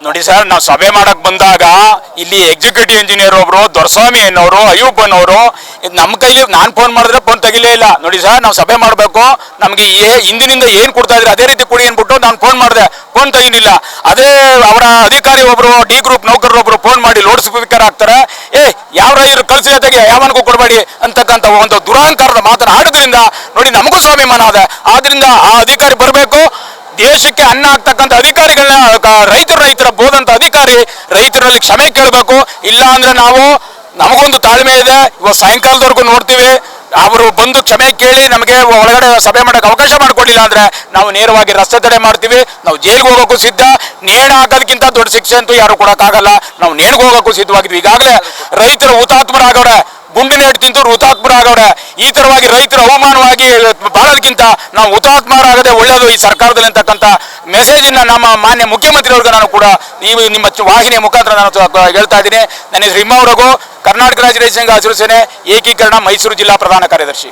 ನೋಡಿ ಸರ್, ನಾವು ಸಭೆ ಮಾಡಕ್ ಬಂದಾಗ ಇಲ್ಲಿ ಎಕ್ಸಿಕ್ಯೂಟಿವ್ ಇಂಜಿನಿಯರ್ ಒಬ್ರು, ದೊರಸ್ವಾಮಿ ಅನ್ನೋರು, ಅಯ್ಯಪ್ಪ ಅನ್ನೋರು ನಮ್ಮ ಕೈಲಿ ನಾನು ಫೋನ್ ಮಾಡಿದ್ರೆ ಫೋನ್ ತೆಗಿಲೇ ಇಲ್ಲ. ನೋಡಿ ಸರ್, ನಾವು ಸಭೆ ಮಾಡಬೇಕು. ನಮಗೆ ಏ ಹಿಂದಿನಿಂದ ಏನು ಕೊಡ್ತಾ ಇದ್ರೆ, ಅದೇ ರೀತಿ ಕೊಡಿ ಅಂದ್ಬಿಟ್ಟು ನಾನು ಫೋನ್ ಮಾಡಿದೆ. ಫೋನ್ ತೆಗಿಲಿಲ್ಲ. ಅದೇ ಅವರ ಅಧಿಕಾರಿ ಒಬ್ರು ಡಿ ಗ್ರೂಪ್ ನೌಕರರು ಒಬ್ರು ಫೋನ್ ಮಾಡಿ ಲೋಡ್ ಸ್ಪೀಕರ್ ಆಗ್ತಾರೆ ಏ, ಯಾವ ರೈತರು ಕಲ್ಸಿ ಜೊತೆಗೆ ಯಾವನಿಗೂ ಕೊಡಬೇಡಿ ಅಂತಕ್ಕಂಥ ಒಂದು ದುರಾಂಕಾರದ ಮಾತನ್ನ ಆಡೋದ್ರಿಂದ ನೋಡಿ ನಮಗೂ ಸ್ವಾಭಿಮಾನ ಅದ. ಆದ್ರಿಂದ ಆ ಅಧಿಕಾರಿ ಬರಬೇಕು. ದೇಶಕ್ಕೆ ಅನ್ನ ಆಗ್ತಕ್ಕಂಥ ಅಧಿಕಾರಿಗಳನ್ನ ರೈತರು ರೈತರಲ್ಲಿ ಕ್ಷಮೆ ಕೇಳಬೇಕು. ಇಲ್ಲ ಅಂದ್ರೆ ನಾವು ನಮಗೊಂದು ತಾಳ್ಮೆ ಇದೆ. ಇವಾಗ ಸಾಯಂಕಾಲದವರೆಗೂ ನೋಡ್ತೀವಿ. ಅವರು ಬಂದು ಕ್ಷಮೆ ಕೇಳಿ ನಮಗೆ ಒಳಗಡೆ ಸಭೆ ಮಾಡೋಕೆ ಅವಕಾಶ ಮಾಡಿಕೊಡ್ಲಿಲ್ಲ ಅಂದ್ರೆ ನಾವು ನೇರವಾಗಿ ರಸ್ತೆ ತಡೆ ಮಾಡ್ತೀವಿ. ನಾವು ಜೈಲಿಗೆ ಹೋಗೋಕ್ಕೂ ಸಿದ್ಧ. ನೇಣ ಹಾಕೋದಕ್ಕಿಂತ ದೊಡ್ಡ ಶಿಕ್ಷೆ ಅಂತೂ ಯಾರು ಕೊಡೋಕ್ಕಾಗಲ್ಲ. ನಾವು ನೇಣಿಗೆ ಹೋಗೋಕು ಸಿದ್ಧವಾಗಿದ್ವಿ. ಈಗಾಗಲೇ ರೈತರ ಹುತಾತ್ಮರಾಗವ್ರೆ ಗುಂಡಿನ ತಿಂತವ್ರು ಹುತಾತ್ಮರಾಗವ್ರೆ ಈ ತರವಾಗಿ ರೈತರು ಅವಮಾನವಾಗಿ ಬಾಳೋದಕ್ಕಿಂತ ನಾವು ಹುತಾತ್ಮರಾಗದೆ ಒಳ್ಳೆಯದು ಈ ಸರ್ಕಾರದಲ್ಲಿ ಅಂತಕ್ಕಂಥ ಮೆಸೇಜನ್ನ ನಮ್ಮ ಮಾನ್ಯ ಮುಖ್ಯಮಂತ್ರಿಯವ್ರಿಗೆ ನಾನು ಕೂಡ ನೀವು ನಿಮ್ಮ ವಾಹಿನಿಯ ಮುಖಾಂತರ ನಾನು ಹೇಳ್ತಾ ಇದ್ದೀನಿ. ನನ್ನ ಹೆಸರು ಹಿಮ್ಮವರಗು ಕರ್ನಾಟಕ ರಾಜ್ಯ ರೈತ ಸಂಘ ಹಸಿರು ಸೇನೆ, ಏಕೀಕರಣ ಮೈಸೂರು ಜಿಲ್ಲಾ ಪ್ರಧಾನ ಕಾರ್ಯದರ್ಶಿ.